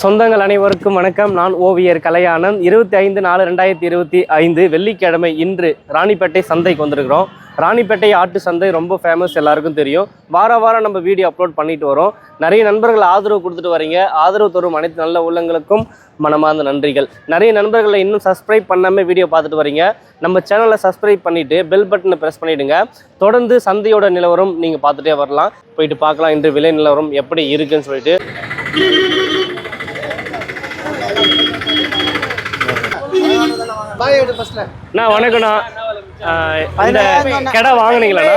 சொந்தங்கள் அனைவருக்கும் வணக்கம். நான் ஓவியர் கலையானந்த். இருபத்தி ஐந்து நாலு ரெண்டாயிரத்தி இருபத்தி ஐந்து வெள்ளிக்கிழமை இன்று ராணிப்பேட்டை சந்தைக்கு வந்திருக்கிறோம். ராணிப்பேட்டை ஆட்டு சந்தை ரொம்ப ஃபேமஸ் எல்லாருக்கும் தெரியும். வார வாரம் நம்ம வீடியோ அப்லோட் பண்ணிட்டு வரோம். நிறைய நண்பர்கள் ஆதரவு கொடுத்துட்டு வரீங்க. ஆதரவு தரும் அனைத்து நல்ல உள்ளங்களுக்கும் மனமார்ந்த நன்றிகள். நிறைய நண்பர்களை இன்னும் சப்ஸ்கிரைப் பண்ணாமல் வீடியோ பார்த்துட்டு வரீங்க. நம்ம சேனலை சப்ஸ்கிரைப் பண்ணிட்டு பெல் பட்டனை ப்ரெஸ் பண்ணிவிடுங்க தொடர்ந்து சந்தையோட நிலவரம் நீங்கள் பார்த்துட்டே வரலாம். போயிட்டு பார்க்கலாம். இன்று விலை நிலவரம் எப்படி இருக்குன்னு சொல்லிட்டு. அண்ணா வணக்கம்ண்ணா. இந்த கடை வாங்குனீங்களாண்ணா.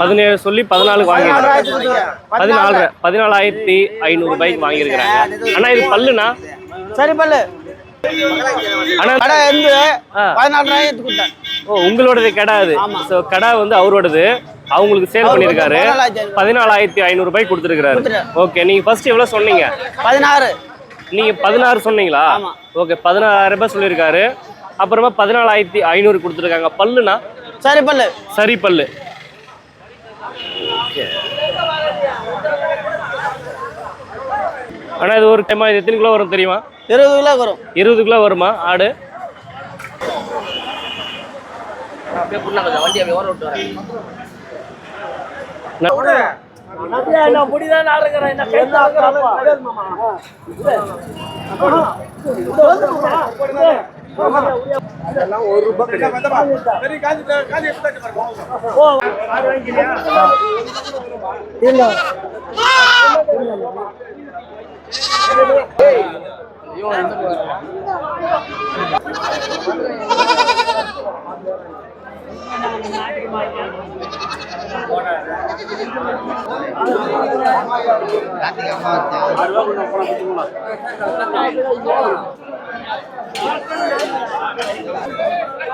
பதினேழு சொல்லி பதினாலுக்கு வாங்கியிருக்காங்க. பதினாலு பதினாலாயிரத்தி ஐநூறு ரூபாய்க்கு வாங்கியிருக்கிறாங்க. அண்ணா இது பல்லுண்ணா? சரி பல்லு. உங்களோடது கடை அது. ஸோ கடை வந்து அவரோடது. அவங்களுக்கு சேல் பண்ணியிருக்காரு. பதினாலாயிரத்தி ஐநூறு. ரூபாய்க்கு கொடுத்துருக்காரு. ஓகே நீங்க ஃபர்ஸ்ட் எவ்வளவு சொன்னீங்க? பதினாறு. நீங்க பதினாறு சொன்னீங்களா. ஓகே பதினாறாயிரம் ரூபாய் சொல்லியிருக்காரு. அப்புறமா பதினாலாயிரத்தி ஐநூறு கொடுத்துருக்காங்க. பல்லுனா சரி பல்லு. சரி பல்லு. ஆனா இது ஒரு டைமா? இது எத்தனை கிலோ வரும் தெரியுமா? இருபது கிலோ வரும். இருபது கிலோ வருமா? ஆடு? அதெல்லாம் ஒரு ரூபாய் கிடையாது.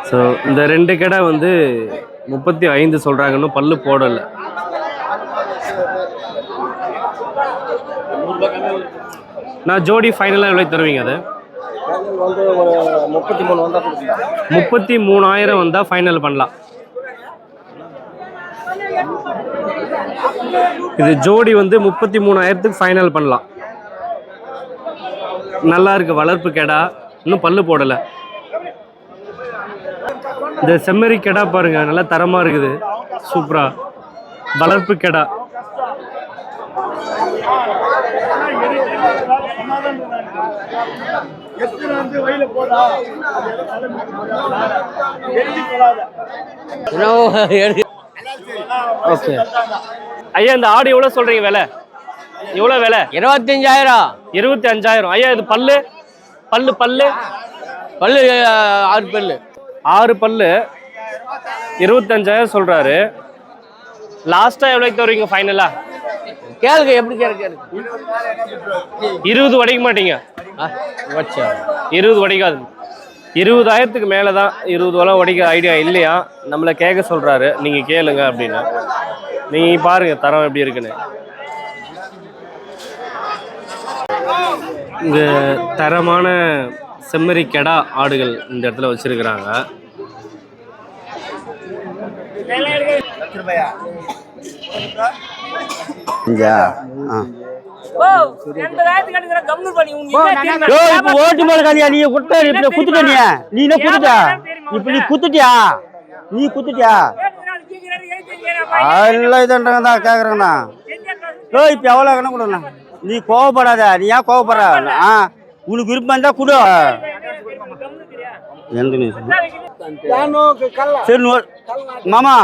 ஸோ இந்த ரெண்டு கடை வந்து முப்பத்தி ஐந்து சொல்றாங்கன்னு பல்லு போடலை. நான் ஜோடி ஃபைனலாக எவ்வளோ தருவீங்க அதை? வந்து ஒரு முப்பத்தி மூணு வந்தா கொடுக்கலாம். முப்பத்தி மூணாயிரம் வந்தால் ஃபைனல் பண்ணலாம். இது ஜோடி வந்து முப்பத்தி மூணாயிரத்துக்கு ஃபைனல் பண்ணலாம். நல்லா இருக்கு வளர்ப்பு கெடா. இன்னும் பல்லு போடலை. இந்த செம்மறி கெடா பாருங்க நல்லா தரமா இருக்குது. சூப்பரா. வளர்ப்பு கெடா. ஓகே. ஐயா இந்த ஆடு எவ்வளோ சொல்றீங்க விலை? எவ்வளோ விலை? இருபத்தஞ்சாயிரம். இருபத்தி அஞ்சாயிரம் ஐயா இது பல்லு? பல்லு பல்லு? பல்லு ஆறு பல்லு. ஆறு பல்லு. இருபத்தஞ்சாயிரம் சொல்றாரு. லாஸ்டா எவ்வளோக்கு தருவீங்க ஃபைனலா கேளுங்க எப்படி கேளுங்க இருபது உடைக்க மாட்டீங்க. இருபது உடைக்காது. இருபதாயிரத்துக்கு மேலே தான் இருபது வளம் உடைக்க ஐடியா இல்லையா? நம்மளை கேட்க சொல்றாரு. நீங்க கேளுங்க அப்படின்னு. நீங்க பாருங்க தரம் எப்படி இருக்குன்னு. இங்க தரமான செம்மறி கெடா ஆடுகள் இந்த இடத்துல வச்சிருக்கிறாங்க. அஞ்சா இப்போ ஓட்டு மேல காலியா நீ குட்ட இப்ப குத்துட்ட நீ? என்ன குத்துட்டா? இப்ப நீ குத்துட்டியா? நீ குத்துட்டியா? எல்லாம் இதுன்றாங்க தான் கேக்குறாங்கண்ணா ஓ இப்ப எவ்வளவு கணக்கு கொடுண்ணா நீ கோவப்படாத. நீ ஏன் கோவப்படுற? ஆ உனக்கு விருப்பம் இருந்தா கொடு. எந்த நீ சரி. மாமா.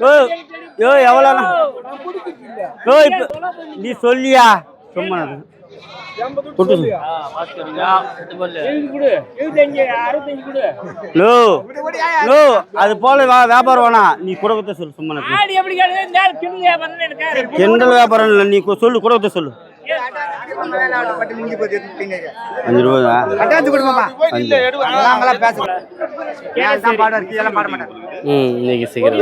ஓ யோ எவ்வளோ ஓ இப்ப நீ சொல்லியா? சும்மா அது போல வா- வியாபாரம் வேணாம். நீ குடகத்தை சொல்லு சும்மா. கிண்டல் வியாபாரம் இல்லை நீ சொல்லு குடகத்தை சொல்லு. அஞ்சு. ரூபா அஞ்சு ம் இன்னைக்கு சீக்கிரம்.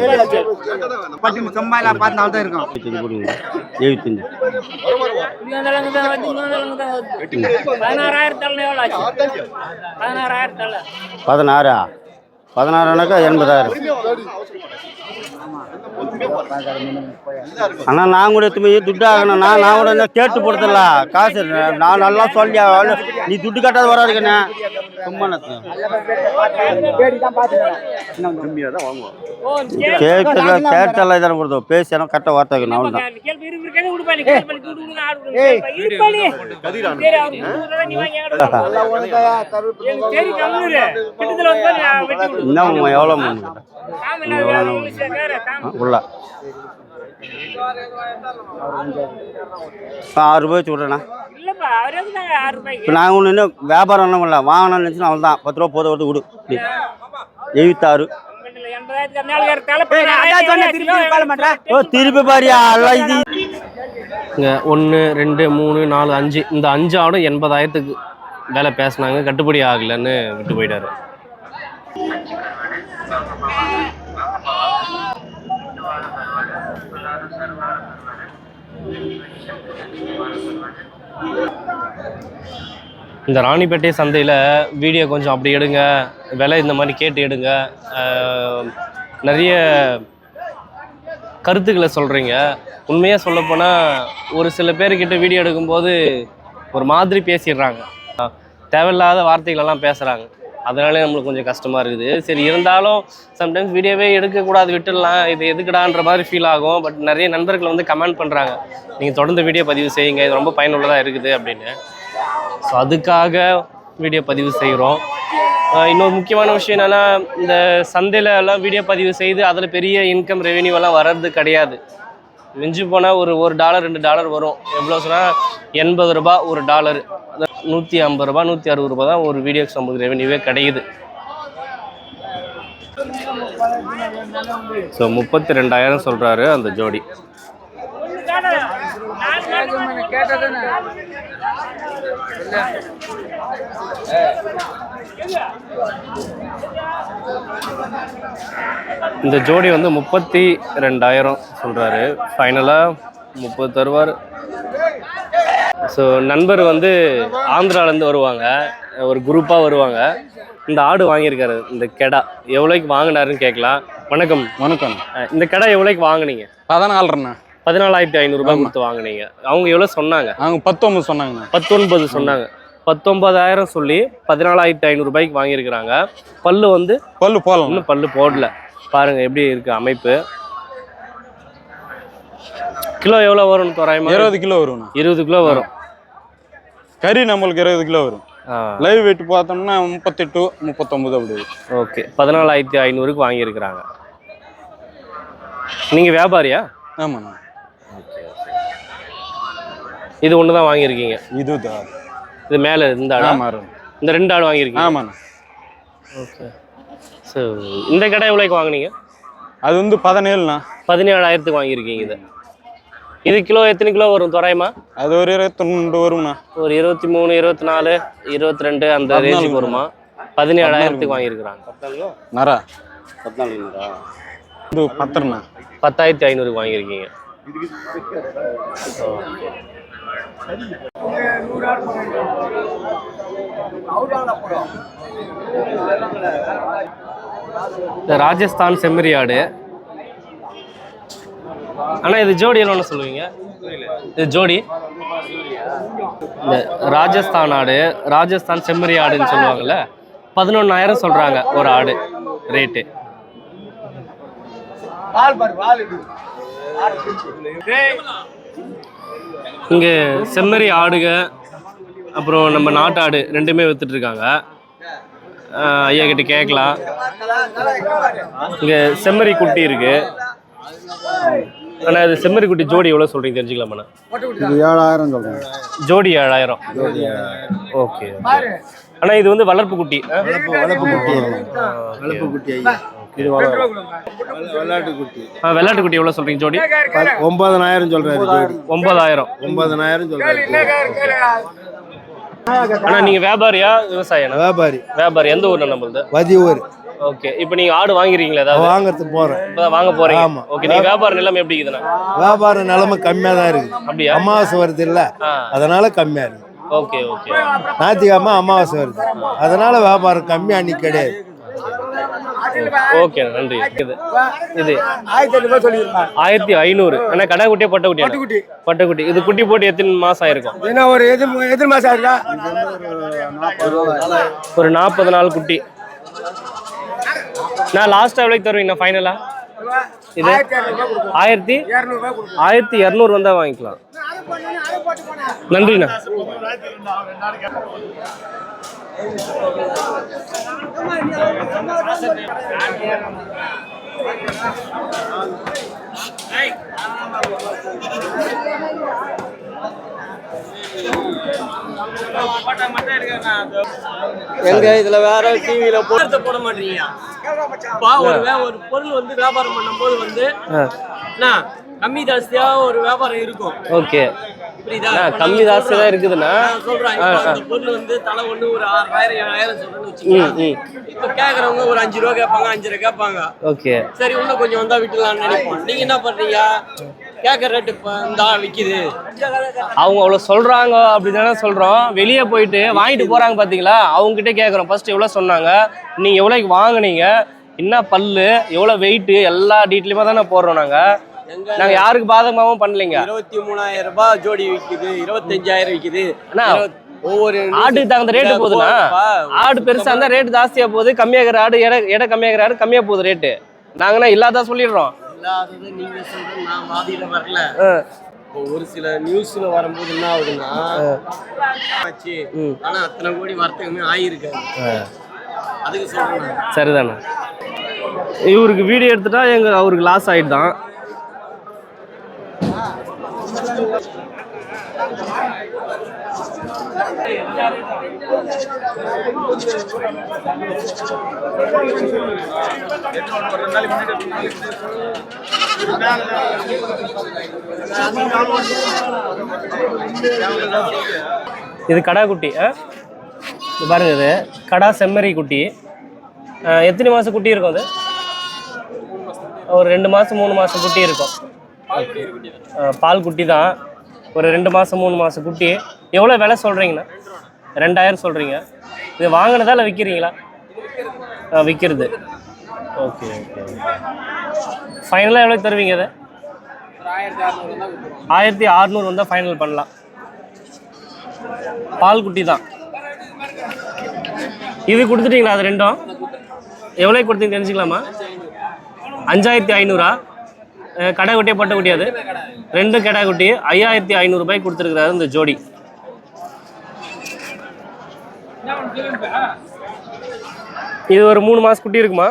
எழுபத்தஞ்சு போடுங்க. எழுபத்தஞ்சு பதினாறா? பதினாறுனாக்கா எண்பதாயிரம். அண்ணா நான் கூட எடுத்து போய் துட்டு ஆகணும்ண்ணா நான் கூட என்ன கேட்டு போடுறதில்ல. காசு நான் நல்லா சொல்லியா நீ துட்டு கட்டாத வராதுக்கண்ணே சும்மா நத்து. கேட்டல கேட்டல தானே கொடுத்தோம். பேசி எனக்கு கரெக்டாக வார்த்தை நான் தான் இன்னும் எவ்வளோ உள்ள. ஆ, ஆறு ரூபாய் வச்சு விட்றேண்ணா. இப்போ நாங்கள் ஒன்று இன்னும் வியாபாரம் ஒன்றும் இல்லை வாங்கணும்னு நினச்சினா அவள் தான் பத்து ரூபா போத வருது விடு. எழுபத்தாறு ஓ திருப்பி பாரியா எல்லாம் இது. இங்கே ஒன்று ரெண்டு மூணு நாலு அஞ்சு. இந்த அஞ்சு ஆடும் எண்பதாயிரத்துக்கு வேலை பேசுனாங்க. கட்டுப்படி ஆகலைன்னு விட்டு போயிட்டாரு. இந்த ராணிப்பேட்டை சந்தையில் வீடியோ கொஞ்சம் அப்படி எடுங்க விலை இந்த மாதிரி கேட்டு எடுங்க. நிறைய கருத்துக்களை சொல்கிறீங்க உண்மையாக சொல்லப்போனால் ஒரு சில பேர்கிட்ட வீடியோ எடுக்கும்போது ஒரு மாதிரி பேசிடுறாங்க. தேவையில்லாத வார்த்தைகளெல்லாம் பேசுகிறாங்க அதனாலே நம்மளுக்கு கொஞ்சம் கஷ்டமாக இருக்குது. சரி இருந்தாலும் சம்டைம்ஸ் வீடியோவே எடுக்கக்கூடாது விட்டுடலாம். இது எதுக்குடான்ற மாதிரி ஃபீல் ஆகும். பட் நிறைய நண்பர்கள் வந்து கமெண்ட் பண்ணுறாங்க நீங்கள் தொடர்ந்து வீடியோ பதிவு செய்யுங்க. இது ரொம்ப பயனுள்ளதாக இருக்குது அப்படின்னு. ஸோ அதுக்காக வீடியோ பதிவு செய்கிறோம் இன்னொரு முக்கியமான விஷயம் என்னென்னா இந்த சந்தையில எல்லாம் வீடியோ பதிவு செய்து அதில் பெரிய இன்கம் ரெவென்யூ எல்லாம் வர்றது கிடையாது. மிஞ்சி போனால் ஒரு ஒரு டாலர் ரெண்டு டாலர் வரும். எவ்வளோ சொன்னால் எண்பது ரூபா ஒரு டாலர் நூற்றி ஐம்பது ரூபா நூற்றி அறுபது ரூபா தான் ஒரு வீடியோக்கு நமக்கு ரெவென்யூவே கிடைக்குது. ஸோ முப்பத்தி ரெண்டாயிரம் சொல்கிறாரு அந்த ஜோடி. இந்த ஜோடி வந்து முப்பத்தி ரெண்டாயிரம் சொல்கிறாரு ஃபைனலாக முப்பது தருவார். ஸோ நண்பர் வந்து ஆந்திராலேருந்து வருவாங்க. ஒரு குரூப்பாக வருவாங்க. இந்த ஆடு வாங்கியிருக்காரு இந்த கெடா. எவ்வளோக்கு வாங்கினாருன்னு கேட்கலாம். வணக்கம். வணக்கம். இந்த கடை எவ்வளோக்கு வாங்குனீங்க? பதினாலுண்ணா பதினாலாயிரத்தி ஐநூறுரூபா கொடுத்து வாங்குனீங்க. அவங்க எவ்வளோ சொன்னாங்க? அவங்க பத்தொம்பது சொன்னாங்கண்ணா பத்தொன்பது சொன்னாங்க. பத்தொன்பதாயிரம் சொல்லி பதினாலாயிரத்தி ஐநூறுரூபாய்க்கு வாங்கியிருக்கிறாங்க. பல்லு வந்து பல்லு போடலாம். இன்னும் பல்லு போடல. பாருங்க எப்படி இருக்கு அமைப்பு. கிலோ எவ்வளோ வரும் தோராயமா? இருபது கிலோ வரும்ண்ணா. இருபது கிலோ வரும். கறி நம்மளுக்கு இருபது கிலோ வரும். லைவ் வெயிட் பார்த்தோம்னா முப்பத்தெட்டு முப்பத்தொம்பது அப்படி வரும். ஓகே. பதினாலாயிரத்தி ஐநூறுக்கு வாங்கியிருக்கிறாங்க. நீங்கள் வியாபாரியா? ஆமாண்ணா. இது ஒன்று தான் வாங்கியிருக்கீங்க. இது தான். இது மேலே இந்த ஆடா இந்த ரெண்டு ஆடு வாங்கியிருக்கீங்க? ஆமாண்ணா. ஓகே. ஸோ இந்த கடை எவ்வளோக்கு வாங்குனீங்க? அது வந்து பதினேழுண்ணா. பதினேழாயிரத்துக்கு வாங்கியிருக்கீங்க இதை. இது கிலோ எத்தனை கிலோ வரும்? தோராயமா? அது ஒரு இருபத்தொண்டு வரும்ண்ணா. ஒரு இருபத்தி மூணு இருபத்தி நாலு இருபத்தி ரெண்டு அந்த ரேஞ்சுக்கு வருமா? பதினேழாயிரத்துக்கு வாங்கியிருக்கிறாங்க. நரா. பதினாலுங்களா இது பத்தரண்ணா. பத்தாயிரத்தி ஐநூறுக்கு வாங்கியிருக்கீங்க. இந்த ராஜஸ்தான் செம்மறி ஆடு. அண்ணா இது ஜோடி எவ்வளோன்னு சொல்லுவீங்க? இது ஜோடி. இந்த ராஜஸ்தான் ஆடு ராஜஸ்தான் செம்மறி ஆடுன்னு சொல்லுவாங்கல்ல பதினொன்னாயிரம் சொல்றாங்க ஒரு ஆடு ரேட்டு இங்கே செம்மறி ஆடுக அப்புறம் நம்ம நாட்டு ஆடு ரெண்டுமே வித்துட்டு இருக்காங்க ஆஹ் ஐயா கிட்ட கேட்கலாம். இங்கே செம்மறி குட்டி இருக்கு. அண்ணா இது செம்மறி குட்டி ஜோடி எவ்வளோ சொல்றீங்க தெரிஞ்சுக்கலாமாண்ணா இது ஏழாயிரம் சொல்கிறேன் ஜோடி ஏழாயிரம். ஓகே அண்ணா இது வந்து வளர்ப்பு குட்டி. ஆ? வளர்ப்பு குட்டி. வளர்ப்பு குட்டி ஐயா. இது விளையாட்டு குட்டி. ஆ, வெள்ளாட்டு குட்டி எவ்வளோ சொல்றீங்க ஜோடி? ஒன்பதனாயிரம் சொல்றாரு ஜோடி. ஒன்பதாயிரம். ஒன்பதனாயிரம் சொல்றாரு அண்ணா நீங்க வியாபாரியா விவசாயியா வியாபாரி. வியாபாரி. எந்த ஊர்ல நம்மளுது? வதியூர். ஓகே. இப்போ நீங்க ஆடு வாங்குறீங்களா ஏதாவது? வாங்கறதுக்கு போறேன். இப்பதான் வாங்க போறீங்க. ஆமா. ஓகே நீங்க வியாபார நிலைமை எப்படி இருக்குதுண்ணா? வியாபார நிலைமை கம்மியா தான் இருக்கு அப்படியா? அமாவாசை வருது இல்ல. அதனால கம்மியா இருக்கு. Okay okay. ஞாயிற்றுக்கிழமை அமாவாசை வருது. அதனால வியாபாரம் கம்மி அன்னைக்கு கிடையாது. ஓகே நன்றி. இது இது. ஆயிரத்தி ஐநூறு. ஆனா கடை குட்டியா பட்டை குட்டி பட்டை குட்டி இது குட்டி போட்டு எத்தனை மாசம் ஆயிருக்கும்? என்ன ஒரு எதிர் எதிர் மாசம் இருக்கா ஒரு நாற்பது நாள் குட்டி. நான் லாஸ்ட்டாக எவ்வளோக்கு தருவீங்க? ஃபைனலா இது? ஆயிரத்தி ஆயிரத்தி இரநூறு வந்தா வாங்கிக்கலாம். நன்றிண்ணா. எங்க இதுல வேற டிவில போட்டு போட மாட்டீங்க ஒரு பொருள் வந்து வியாபாரம் பண்ணும்போது வந்து கம்மி ஜாஸ்தியா ஒரு வியாபாரம் இருக்கும். ஓகே. கம்மி ஜாஸ்தி தான். அந்த பொருள் வந்து தலை ஒண்ணு ஒரு ஆறாயிரம் ஏழாயிரம் சொல்றேன்னு ம் வச்சுக்கோங்க. ம் இப்ப கேக்குறவங்க ஒரு அஞ்சு ரூபா கேட்பாங்க அஞ்சு ரூபா கேட்பாங்க. ஓகே. சரி இன்னும் கொஞ்சம் வந்தா விட்டுலாம்னு நினைப்போம். நீங்க என்ன பண்றீங்க? கேக்குற ரேட்டு இப்ப இந்தா விக்குது. அவங்க அவ்வளோ சொல்கிறாங்க அப்படி தானே சொல்கிறோம் வெளியே போயிட்டு வாங்கிட்டு போகிறாங்க பார்த்தீங்களா அவங்ககிட்ட கேட்குறோம் ஃபர்ஸ்ட் எவ்வளோ சொன்னாங்க? நீங்கள் எவ்வளோக்கு வாங்குனீங்க? என்ன பல்லு? எவ்வளோ வெயிட்டு எல்லா டீட்டெயிலுமே தானே போடுறோம் நாங்கள் நாங்கள் யாருக்கு பாதகமாகவும் பண்ணலைங்க. இருபத்தி மூணாயிரம் ரூபாய் ஜோடி விக்குது இருபத்தஞ்சாயிரம் இருபத்- ஒவ்வொரு ஆட்டுக்கு தகுந்த ரேட்டு போகுதுண்ணா ஆடு பெருசா இருந்தா ரேட் ஜாஸ்தியா போகுது கம்மியாகிற ஆடு எடை எடை கம்மியாகிற ஆடு கம்மியா போகுது ரேட்டு நாங்கன்னா இல்லாத சொல்லிடுறோம். இல்லாதது நீங்க சொல்றது நான் வாதியில வரல. ஒரு சில நியூஸ்ல வரும்போது என்ன ஆகுதுன்னா ஆச்சு. ஆனா அத்தனை கோடி வர்த்தகமே ஆயிருக்காது ஆ, அதுக்கு சொல்றேன். சரிதாண்ணா. இவருக்கு வீடியோ எடுத்துட்டா எங்க அவருக்கு லாஸ் ஆயிடுதான். இது கடா குட்டி ஆ? இது பாருங்க இது. கடா செம்மறி குட்டி. எத்தனை மாசம் குட்டி இருக்கும் அது? ஒரு ரெண்டு மாசம் மூணு மாசம் குட்டி இருக்கும். பால் குட்டி தான். ஒரு ரெண்டு மாதம் மூணு மாதம் குட்டி. எவ்வளோ விலை சொல்கிறீங்கண்ணா ரெண்டாயிரம் சொல்கிறீங்க இது வாங்கினதா இல்லை விற்கிறீங்களா ஆ விற்கிறது ஓகே ஓகே. ஃபைனலாக எவ்வளோ தருவீங்க அதை ஆயிரத்தி அறநூறு வந்தால் ஃபைனல் பண்ணலாம். பால் குட்டி தான். இது கொடுத்துட்டீங்களா அது ரெண்டும்? எவ்வளோ கொடுத்தீங்க தெரிஞ்சுக்கலாமா? அஞ்சாயிரத்தி ஐநூறா? கடை குட்டியே பட்ட குட்டியாது. ரெண்டும் கடை. குட்டி. ஐயாயிரத்தி ஐநூறுபாய்க்கு கொடுத்துருக்குறாரு இந்த ஜோடி. இது ஒரு மூணு மாசம் குட்டி இருக்குமா?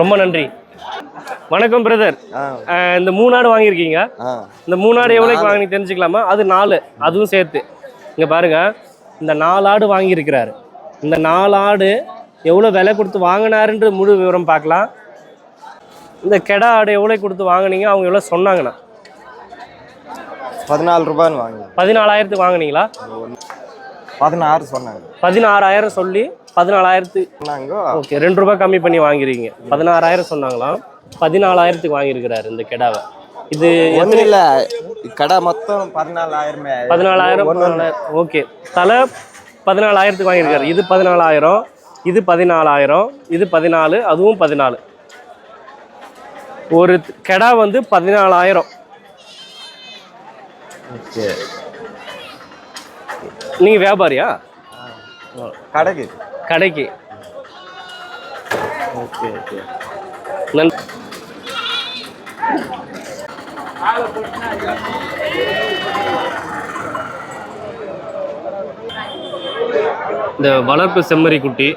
ரொம்ப நன்றி. வணக்கம் பிரதர் இந்த மூணு ஆடு வாங்கியிருக்கீங்க இந்த மூணு ஆடு எவ்வளோக்கு வாங்கினீங்க தெரிஞ்சுக்கலாமா? அது நாலு. அதுவும் சேர்த்து. இங்கே பாருங்க. இந்த நாலு ஆடு வாங்கியிருக்கிறாரு. இந்த நாலு ஆடு எவ்வளோ விலை கொடுத்து வாங்கினாருன்ற முழு விவரம் பார்க்கலாம். இந்த கெடா ஆடு எவ்வளோ கொடுத்து வாங்குனீங்க? அவங்க எவ்வளோ சொன்னாங்கண்ணா? பதினாலு ரூபான்னு வாங்கி பதினாலாயிரத்துக்கு வாங்குனீங்களா? பதினாறு சொன்னாங்க. பதினாறாயிரம் சொல்லி பதினாலாயிரத்து ஓகே ரெண்டு ரூபாய் கம்மி பண்ணி வாங்கிருக்கீங்க. பதினாறாயிரம் சொன்னாங்களாம். பதினாலாயிரத்துக்கு வாங்கியிருக்கிறாரு இந்த கெடாவை. இது ஒன்றும் இல்லை கடை மொத்தம் பதினாலாயிரமே. பதினாலாயிரம் ஓகே. தலை பதினாலாயிரத்துக்கு வாங்கியிருக்காரு. இது பதினாலாயிரம் இது பதினாலாயிரம் இது பதினாலு அதுவும் பதினாலு. ஒரு கெடா வந்து பதினாலாயிரம். நீங்கள் வியாபாரியா? கடைக்கு. கடைக்கு. Okay okay. நன்றி இந்த வளர்ப்பு செம்மறி குட்டி.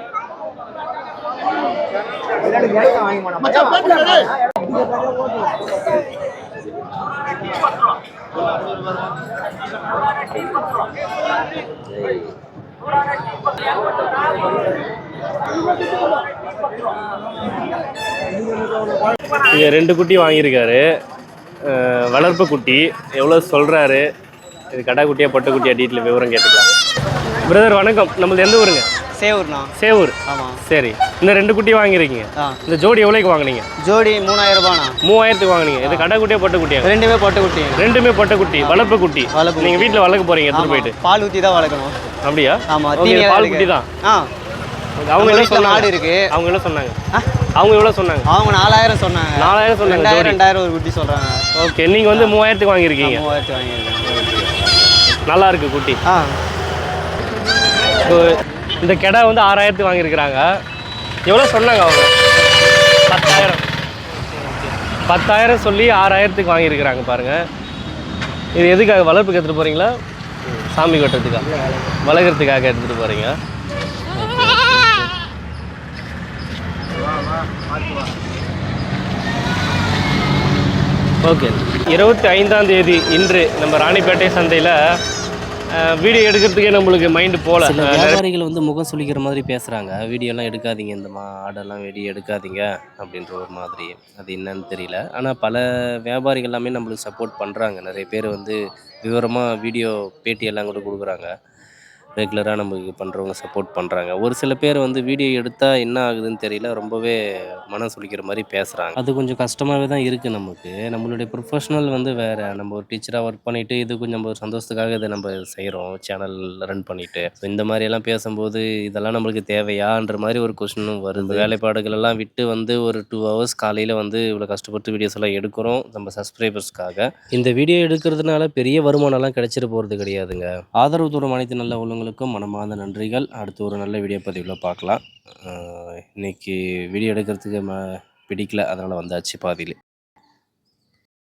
இங்க ரெண்டு குட்டி வாங்கியிருக்காரு. வளர்ப்பு குட்டி. எவ்வளோ சொல்கிறாரு இது கடா குட்டியா பொட்டை குட்டியா டீட்டில் விவரம் கேட்டுக்கலாம். பிரதர் வணக்கம். நம்மளது எந்த ஊருங்க? சேவூர்ண்ணா. சேவூர். ஆமாம் சரி. இந்த ரெண்டு குட்டி வாங்கியிருக்கீங்க இந்த ஜோடி எவ்வளோக்கு வாங்குனீங்க? ஜோடி மூணாயிரம் ரூபாண்ணா மூவாயிரத்துக்கு வாங்குனீங்க. இது கடை குட்டியா பொட்டை குட்டியா? ரெண்டுமே பொட்டை குட்டி. ரெண்டுமே பொட்டை குட்டி. வளர்ப்பு குட்டி. வளர்ப்பு நீங்க வீட்ல வளர்க்க போறீங்க எடுத்துட்டு போயிட்டு. பால் ஊற்றி தான் வளர்க்கணும். அப்படியா? ஆமாம் பால் குட்டி தான் ஆ. அவங்க என்ன சொன்னாங்க. மாடு இருக்கு அவங்க என்ன சொன்னாங்க? அவங்க எவ்வளவு சொன்னாங்க? அவங்க நாலாயிரம் சொன்னாங்க. நாலாயிரம் சொன்னாங்க ரெண்டாயிரம் ஒரு குட்டி சொல்கிறாங்க ஓகே நீங்க வந்து மூவாயிரத்துக்கு வாங்கியிருக்கீங்க. மூவாயிரத்து வாங்கியிருக்காங்க நல்லா இருக்கு குட்டி. ஆ. இந்த கெடா வந்து ஆறாயிரத்துக்கு வாங்கியிருக்கிறாங்க. எவ்வளோ சொன்னாங்க அவங்க? பத்தாயிரம். பத்தாயிரம் சொல்லி ஆறாயிரத்துக்கு வாங்கியிருக்கிறாங்க பாருங்க. இது எதுக்காக வளர்ப்புக்கு எடுத்துகிட்டு போகிறீங்களா சாமி கொட்டுறதுக்காக வளர்க்குறதுக்காக எடுத்துகிட்டு போகிறீங்க ஓகே. இருபத்தி ஐந்தாம் தேதி இன்று நம்ம ராணிப்பேட்டை சந்தையில் வீடியோ எடுக்கிறதுக்கே நம்மளுக்கு மைண்டு போகல வியாபாரிகள் வந்து முகம் சுளிக்கிற மாதிரி பேசுகிறாங்க வீடியோலாம் எடுக்காதீங்க இந்த மா ஆடெல்லாம் வீடியோ எடுக்காதீங்க அப்படின்ற ஒரு மாதிரி. அது என்னன்னு தெரியல. ஆனால் பல வியாபாரிகள் எல்லாமே நம்மளுக்கு சப்போர்ட் பண்ணுறாங்க நிறைய பேர் வந்து விவரமாக வீடியோ பேட்டி எல்லாம் கூட கொடுக்குறாங்க. ரெகுலராக நமக்கு பண்ணுறவங்க சப்போர்ட் பண்ணுறாங்க ஒரு சில பேர் வந்து வீடியோ எடுத்தால் என்ன ஆகுதுன்னு தெரியல ரொம்பவே மனம் சுழிக்கிற மாதிரி பேசுகிறாங்க அது கொஞ்சம் கஷ்டமாகவே தான் இருக்குது நமக்கு. நம்மளுடைய ப்ரொஃபஷனல் வந்து வேறு நம்ம ஒரு டீச்சராக ஒர்க் பண்ணிவிட்டு இது கொஞ்சம் நம்ம ஒரு சந்தோஷத்துக்காக இதை நம்ம செய்கிறோம் சேனல் ரன் பண்ணிவிட்டு இந்த மாதிரியெல்லாம் பேசும்போது இதெல்லாம் நம்மளுக்கு தேவையான்ற மாதிரி ஒரு கொஸ்டினும் வருது. வேலைப்பாடுகள் எல்லாம் விட்டு வந்து ஒரு டூ ஹவர்ஸ் காலையில் வந்து இவ்வளோ கஷ்டப்பட்டு வீடியோஸ் எல்லாம் எடுக்கிறோம் நம்ம சப்ஸ்கிரைபர்ஸ்க்காக இந்த வீடியோ எடுக்கிறதுனால பெரிய வருமானம்லாம் கிடைச்சிட்டு போகிறது கிடையாதுங்க. ஆதரவு தூரம் அனைத்து நல்ல உள்ளவங்களுக்கும் மனமார்ந்த நன்றிகள். அடுத்து ஒரு நல்ல வீடியோ பதிவில் பார்க்கலாம். இன்றைக்கி இன்னைக்கு வீடியோ எடுக்கிறதுக்கு ம பிடிக்கல. அதனால் வந்தாச்சு பாதியில்.